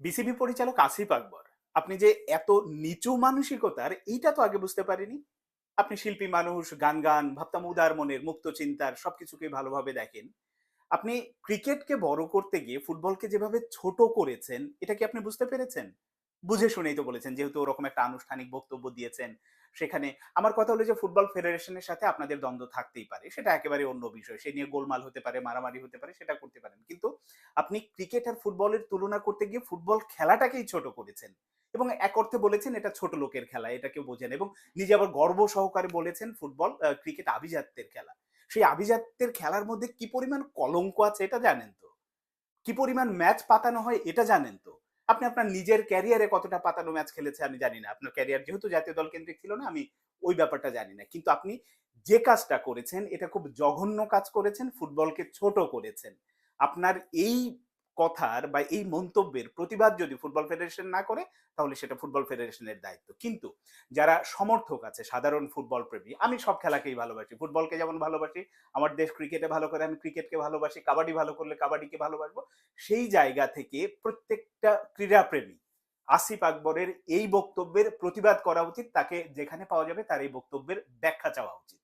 BCB পরিচালক আসিফ আকবর, আপনি যে এত নিচু মানসিকতার, এইটা তো আগে বুঝতে পারিনি? আপনি শিল্পী মানুষ, গান গান, ভাবতাম উদার মনের, মুক্ত চিন্তার, সবকিছুকে ভালোভাবে দেখেন। আপনি ক্রিকেটকে বড় করতে গিয়ে ফুটবলকে যেভাবে ছোট করেছেন, এটা কি আপনি বুঝতে পেরেছেন? বুঝে শুনেই তো বলেছেন, যেহেতু ওরকম একটা আনুষ্ঠানিক বক্তব্য দিয়েছেন সেখানে। আমার কথা হলো যে, ফুটবল ফেডারেশনের সাথে আপনাদের দ্বন্দ্ব থাকতেই পারে, সেটা একেবারে অন্য বিষয়। সে নিয়ে গোলমাল হতে পারে, মারামারি হতে পারে, সেটা করতে পারেন। কিন্তু আপনি ক্রিকেট আর ফুটবলের তুলনা করতে গিয়ে ফুটবল খেলাটাকেই ছোট করেছেন এবং এক অর্থে বলেছেন এটা ছোট লোকের খেলা, এটা কেউ বোঝেন এবং নিজে আবার গর্ব সহকারে বলেছেন ফুটবল ক্রিকেট আভিজাত্যের খেলা। সেই আভিজাত্যের খেলার মধ্যে কি পরিমাণ কলঙ্ক আছে এটা জানেন তো? কি পরিমাণ ম্যাচ পাতানো হয় এটা জানেন তো? আপনি আপনার নিজের ক্যারিয়ারে কতটা পাতানো ম্যাচ খেলেছে আমি জানি না। আপনার ক্যারিয়ার যেহেতু জাতীয় দল কেন্দ্রিক ছিল না, আমি ওই ব্যাপারটা জানি না। কিন্তু আপনি যে কাজটা করেছেন, এটা খুব জঘন্য কাজ করেছেন, ফুটবলকে ছোট করেছেন। আপনার এই কথার বা এই মন্তব্যের প্রতিবাদ যদি ফুটবল ফেডারেশন না করে, তাহলে সেটা ফুটবল ফেডারেশনের দায়িত্ব। কিন্তু যারা সমর্থক আছে, সাধারণ ফুটবল প্রেমী, আমি সব খেলাকেই ভালোবাসি। ফুটবলকে যেমন ভালোবাসি, আমার দেশ ক্রিকেটে ভালো করে আমি ক্রিকেটকে ভালোবাসি, কাবাডি ভালো করলে কাবাডিকে ভালোবাসবো। সেই জায়গা থেকে প্রত্যেকটা ক্রীড়াপ্রেমী। আসিফ আকবরের এই বক্তব্যের প্রতিবাদ করা উচিত, তাকে যেখানে পাওয়া যাবে তার এই বক্তব্যের ব্যাখ্যা চাওয়া উচিত।